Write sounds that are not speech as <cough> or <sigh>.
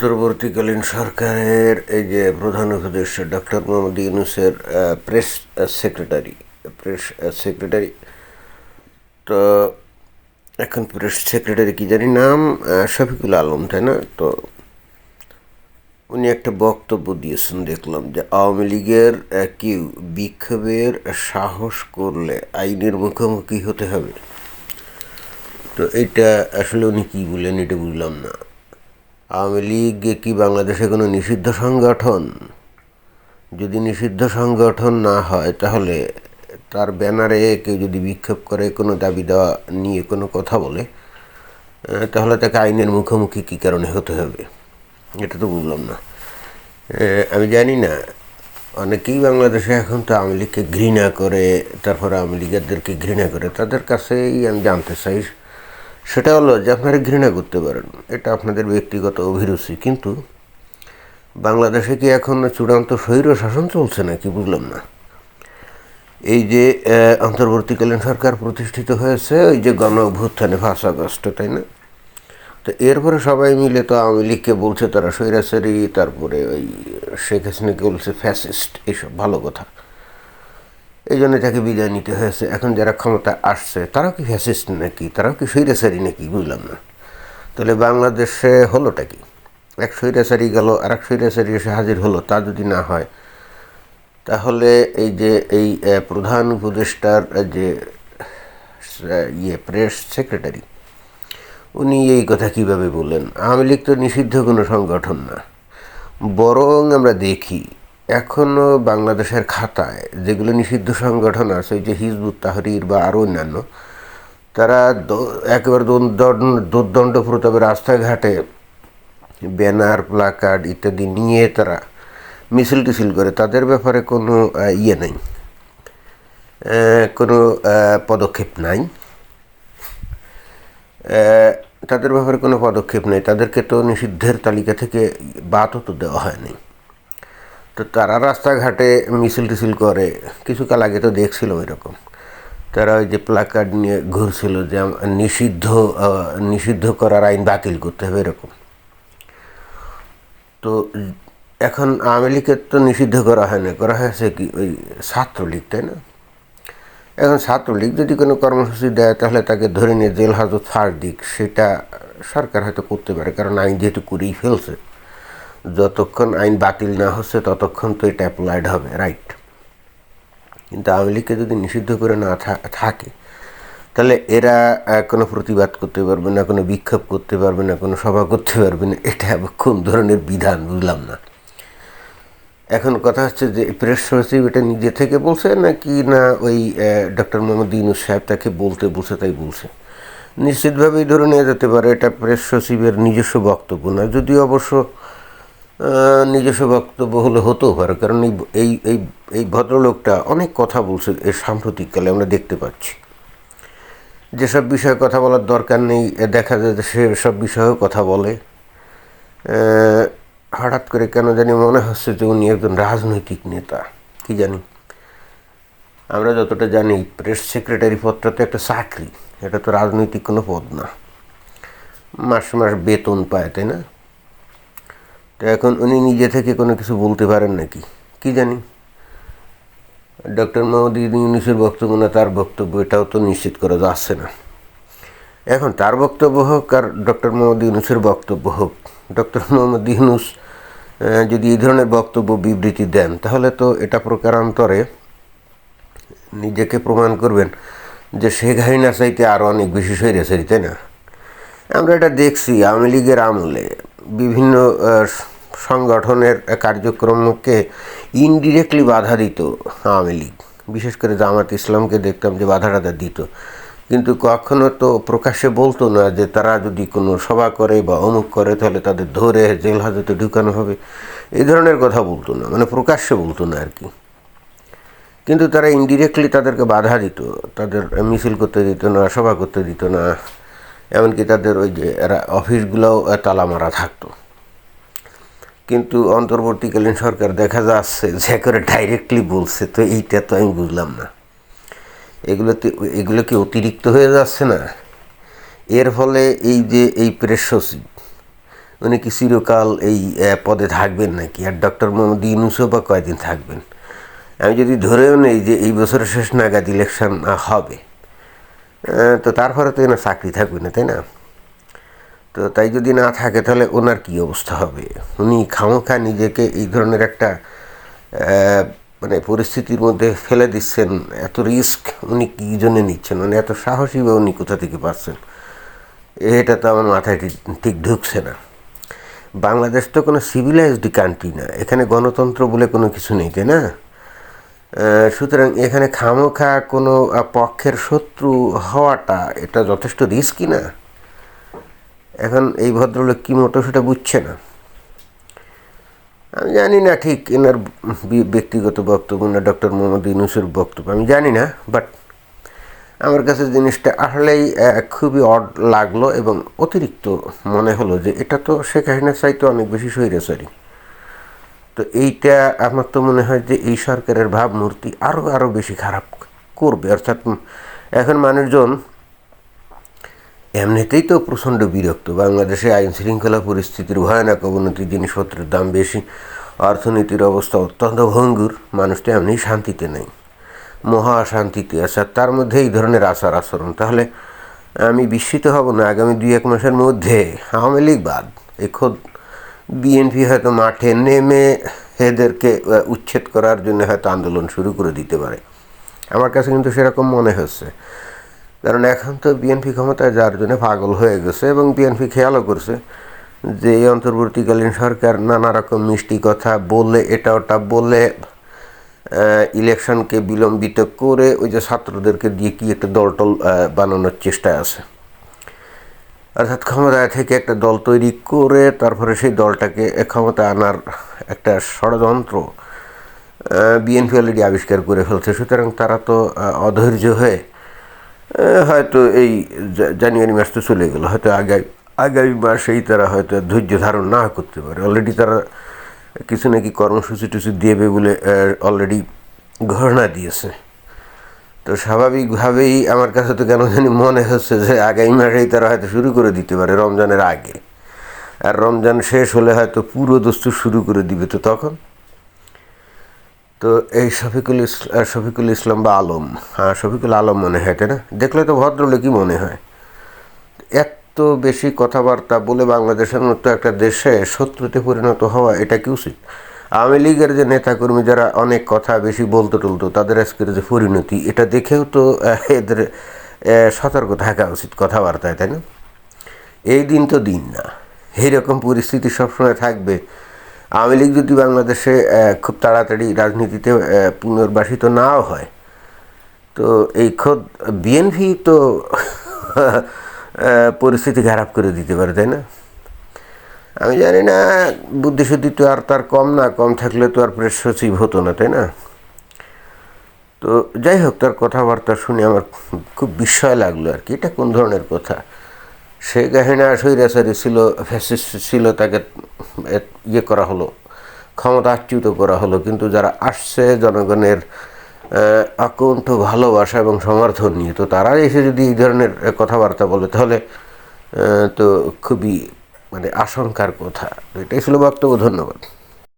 অন্তর্বর্তীকালীন সরকারের এই যে প্রধান উপদেষ্টা ডক্টর মোহাম্মদ ইউনুসের প্রেস সেক্রেটারি প্রেস সেক্রেটারি তো এখন প্রেস সেক্রেটারি কি জানি নাম শফিকুল আলম, তাই না? তো উনি একটা বক্তব্য দিয়েছেন, দেখলাম যে আওয়ামী লীগের কেউ বিক্ষোভের সাহস করলে আইনের মুখোমুখি হতে হবে। তো এটা আসলে উনি কী বললেন এটা বুঝলাম না। আওয়ামী লীগ কি বাংলাদেশে কোনো নিষিদ্ধ সংগঠন? যদি নিষিদ্ধ সংগঠন না হয়, তাহলে তার ব্যানারে কেউ যদি বিক্ষোভ করে, কোনো দাবি দেওয়া নিয়ে কোনো কথা বলে তাহলে তাকে আইনের মুখোমুখি কী কারণে হতে হবে? এটা তো বুঝলাম না। আমি জানি না, অনেকেই বাংলাদেশে এখন তো আওয়ামী লীগকে ঘৃণা করে, তারপর আওয়ামী লীগেরদেরকে ঘৃণা করে, তাদের কাছেই আমি জানতে চাই সেটা হলো যে আপনারা ঘৃণা করতে পারেন। এটা আপনাদের ব্যক্তিগত অভিরুচি। কিন্তু বাংলাদেশে কি এখন চূড়ান্ত স্বৈর শাসন চলছে নাকি বুঝলাম না। এই যে অন্তর্বর্তীকালীন সরকার প্রতিষ্ঠিত হয়েছে, ওই যে গণ অভ্যুত্থানে ফার্স্ট আগস্ট, তাই না? তো এরপরে সবাই মিলে তো আওয়ামী লীগকে বলছে তারা স্বৈরাচারী, তারপরে ওই শেখ হাসিনাকে বলছে ফ্যাসিস্ট, এইসব ভালো কথা। এই জন্য তাকে বিদায় নিতে হয়েছে। এখন যারা ক্ষমতা আসছে, তারাও কি ফ্যাসিস্ট নাকি? তারাও কি স্বৈরাচারী নাকি? বুঝলাম না। তাহলে বাংলাদেশে হলোটা কি? এক স্বৈরাচারী গেল আর এক স্বৈরাচারী এসে হাজির হলো, তা যদি না হয়, তাহলে এই যে এই প্রধান উপদেষ্টার যে ইয়ে প্রেস সেক্রেটারি উনি এই কথা কীভাবে বললেন? আওয়ামী লীগ তো নিষিদ্ধ কোনো সংগঠন না। বরং আমরা দেখি এখনও বাংলাদেশের খাতায় যেগুলো নিষিদ্ধ সংগঠন আছে, ওই যে হিজবুত তাহরির বা আরও অন্যান্য, তারা একেবারে দোর্দণ্ড- প্রতাপের রাস্তাঘাটে ব্যানার, প্লাকার্ড ইত্যাদি নিয়ে তারা মিছিল টিছিল করে। তাদের ব্যাপারে কোনো ইয়ে নেই। কোনো পদক্ষেপ নাই। তাদের ব্যাপারে কোনো পদক্ষেপ নেই। তাদেরকে তো নিষিদ্ধের তালিকা থেকে বাদও তো দেওয়া হয়নি। তো তারা রাস্তাঘাটে মিছিল টিছিল করে কিছুকাল আগে তো দেখছিল এরকম তারা ওই যে প্লাকার্ড নিয়ে ঘুরছিল যে নিষিদ্ধ নিষিদ্ধ করার আইন বাতিল করতে হবে এরকম। তো এখন আওয়ামী লীগের তো নিষিদ্ধ করা হয় না, করা হয়েছে কি ওই ছাত্রলীগ, তাই না? এখন ছাত্রলীগ যদি কোনো কর্মসূচি দেয়, তাহলে তাকে ধরে নিয়ে জেল হাজত ফাঁস দিক সেটা সরকার হয়তো করতে পারে, কারণ আইন যেহেতু করেই ফেলছে। যতক্ষণ আইন বাতিল না হচ্ছে, ততক্ষণ তো এটা অ্যাপ্লাইড হবে রাইট কিন্তু আওয়ামী লীগকে যদি নিষিদ্ধ করে না থাকে, তাহলে এরা কোনো প্রতিবাদ করতে পারবে না, কোনো বিক্ষোভ করতে পারবে না, কোনো সভা করতে পারবে না, এটা কোন ধরনের বিধান বুঝলাম না। এখন কথা হচ্ছে যে প্রেস সচিব এটা নিজে থেকে বলছে নাকি না ওই ডক্টর মোহাম্মদ ইউনুস সাহেব তাকে বলতে বলছে, তাই বলছে? নিশ্চিতভাবেই ধরে নিয়ে যেতে পারে, এটা প্রেস সচিবের নিজস্ব বক্তব্য না যদিও অবশ্য নিজস্ব বক্তব্য হলে হতেও পারে। কারণ এই এই এই ভদ্রলোকটা অনেক কথা বলছে এর সাম্প্রতিককালে, আমরা দেখতে পাচ্ছি। যেসব বিষয়ে কথা বলার দরকার নেই দেখা যায় যে সে সব বিষয়েও কথা বলে। হঠাৎ করে কেন জানি মনে হচ্ছে যে উনি একজন রাজনৈতিক নেতা, কি জানি। আমরা যতটা জানি, প্রেস সেক্রেটারি পদটা তো একটা চাকরি, এটা তো রাজনৈতিক কোনো পদ না। মাস মাস বেতন পায়, তাই না? তো এখন উনি নিজে থেকে কোনো কিছু বলতে পারেন নাকি? কি জানি? ডক্টর মোহাম্মদ ইউনুসের বক্তব্য না, তার বক্তব্য, এটাও তো নিশ্চিত করা যাচ্ছে না। এখন তার বক্তব্য হোক আর ডক্টর মোহাম্মদ ইউনুসের বক্তব্য হোক, ডক্টর মোহাম্মদ ইউনুস যদি এই ধরনের বক্তব্য বিবৃতি দেন, তাহলে তো এটা প্রকারান্তরে নিজেকে প্রমাণ করবেন যে শেখ হাসিনার চাইতে আরও অনেক বেশি সৈরাচারি তাই না? আমরা এটা দেখছি, আওয়ামী লীগের আমলে। বিভিন্ন সংগঠনের কার্যক্রমকে ইনডিরেক্টলি বাধা দিত আওয়ামী লীগ। বিশেষ করে জামাত ইসলামকে দেখতাম যে বাধা টাধা দিত। কিন্তু কখনো তো প্রকাশ্যে বলতো না যে তারা যদি কোনো সভা করে বা অমুক করে, তাহলে তাদের ধরে জেল হাজতে ঢুকানো হবে। এই ধরনের কথা বলতো না মানে প্রকাশ্যে বলতো না আর কি। কিন্তু তারা ইনডিরেক্টলি তাদেরকে বাধা দিত। তাদের মিছিল করতে দিত না, সভা করতে দিত না। এমনকি তাদের ওই যে অফিসগুলোও তালা মারা থাকতো। কিন্তু অন্তর্বর্তীকালীন সরকার দেখা যাচ্ছে যে করে ডাইরেক্টলি বলছে, তো এইটা তো আমি বুঝলাম না। এগুলোতে এগুলো কি অতিরিক্ত হয়ে যাচ্ছে না? এর ফলে এই যে এই প্রেস সচিব, উনি কি চিরকাল এই পদে থাকবেন নাকি? আর ডক্টর মোহাম্মদ ইউনুসও বা কয়দিন থাকবেন? আমি যদি ধরেও নেই যে এই বছরের শেষ নাগাদ ইলেকশন হবে। তো তারপরে তো এনার চাকরি থাকবে না, তাই না? তো তাই যদি না থাকে, তাহলে ওনার কি অবস্থা হবে? উনি খামোখা নিজেকে এই ধরনের একটা মানে পরিস্থিতির মধ্যে ফেলে দিচ্ছেন। এত রিস্ক উনি কী জন্য নিচ্ছেন? মানে এত সাহসী বা উনি কোথা থেকে পাচ্ছেন? এটা তো আমার মাথায় ঠিক ঢুকছে না। বাংলাদেশ তো কোনো সিভিলাইজড কান্ট্রি না। এখানে গণতন্ত্র বলে কোনো কিছু নেই, তাই না? সুতরাং এখানে খামোখা কোনো পক্ষের শত্রু হওয়াটা এটা যথেষ্ট রিস্কি না। এখন এই ভদ্রলোক কী মতো সেটা বুঝছে না। আমি জানি না ঠিক এনার ব্যক্তিগত বক্তব্য না, ডক্টর মোহাম্মদ ইউনুসের বক্তব্য, আমি জানি না বাট আমার কাছে জিনিসটা আসলেই খুবই অড লাগল এবং অতিরিক্ত মনে হলো যে এটা তো শেখ হাসিনার চাইতে অনেক বেশি সৈরাচারী তো এইটা আমার তো মনে হয় যে এই সরকারের ভাবমূর্তি আরও আরও বেশি খারাপ করবে। অর্থাৎ এখন মানুষজন এমনিতেই তো প্রচণ্ড বিরক্ত। বাংলাদেশে আইন শৃঙ্খলা পরিস্থিতির ভয়ানক অবনতি, জিনিসপত্রের দাম বেশি, অর্থনীতির অবস্থা অত্যন্ত ভঙ্গুর মানুষটা এমনি শান্তিতে নেই, মহা শান্তিতে আছে। তার মধ্যে এই ধরনের আচার আচরণ, তাহলে আমি বিস্মিত হব না? আগামী দুই এক মাসের মধ্যে আওয়ামী লীগ বাদ এই খোদ বিএনপি হয়তো মাঠে নেমে এদেরকে উচ্ছেদ করার জন্য হয়তো আন্দোলন শুরু করে দিতে পারে। আমার কাছে কিন্তু সেরকম মনে হচ্ছে। কারণ এখন তো বিএনপি ক্ষমতায় যার জন্য পাগল হয়ে গেছে এবং বিএনপি খেয়ালও করছে যে এই অন্তর্বর্তীকালীন সরকার নানা রকম মিষ্টি কথা বলে, এটা ওটা বলে ইলেকশনকে বিলম্বিত করে ওই যে ছাত্রদেরকে দিয়ে কি একটা দলটল বানানোর চেষ্টায় আছে। অর্থাৎ ক্ষমতায় থেকে একটা দল তৈরি করে তারপরে সেই দলটাকে ক্ষমতা আনার একটা ষড়যন্ত্র বিএনপি অলরেডি আবিষ্কার করে ফেলছে। সুতরাং তারা তো অধৈর্য হয়ে হয়তো এই জানুয়ারি মাস তো চলে গেল। হয়তো আগামী আগামী মাসেই তারা হয়তো ধৈর্য ধারণ না করতে পারে। অলরেডি তারা কিছু নাকি কর্মসূচি টুসি দেবে বলে অলরেডি ঘোষণা দিয়েছে। তো স্বাভাবিকভাবেই আমার কাছে তো কেন জানি মনে হচ্ছে যে আগামী মাসেই তারা হয়তো শুরু করে দিতে পারে রমজানের আগে। আর রমজান শেষ হলে হয়তো পুরো দস্তুর শুরু করে দিবে তো তখন। তো এই শফিকুল ইসলাম শফিকুল ইসলাম বা আলম হ্যাঁ শফিকুল আলম মনে হয়, তাই না? দেখলে তো ভদ্রলোকই মনে হয়। এত বেশি কথাবার্তা বলে বাংলাদেশের মতো একটা দেশে শত্রুতে পরিণত হওয়া এটা কি উচিত? আওয়ামী লীগের যে নেতাকর্মী যারা অনেক কথা বেশি বলতো টলতো, তাদের আজকের যে পরিণতি, এটা দেখেও তো এদের সতর্ক থাকা উচিত কথাবার্তায়, তাই না? এই দিন তো দিন না। এইরকম পরিস্থিতি সবসময় থাকবে। আওয়ামী লীগ যদি বাংলাদেশে খুব তাড়াতাড়ি রাজনীতিতে পুনর্বাসিত নাও হয়, তো এই খোদ বিএনপি তো <laughs> পরিস্থিতি খারাপ করে দিতে পারে, তাই না? আমি জানি না বুদ্ধিশুদ্ধি তো আর তার কম না কম থাকলে তো আর প্রেস সচিব হতো না তাই না? তো যাই হোক তার কথাবার্তা শুনে আমার খুব বিস্ময় লাগল আর কি। এটা কোন ধরনের কথা? সে গাহিনা স্বৈরাচারী ছিল ফ্যাসিস্ট ছিল তাকে ইয়ে করা হলো ক্ষমতাচ্যুত করা হলো কিন্তু যারা আসছে জনগণের আহ, অকুণ্ঠ ভালোবাসা এবং সমর্থন নিয়ে তো তারা এসে যদি এই ধরনের কথাবার্তা বলে তাহলে তো খুবই মানে আশঙ্কার কথা। এটাই ছিল বক্তব্য ধন্যবাদ।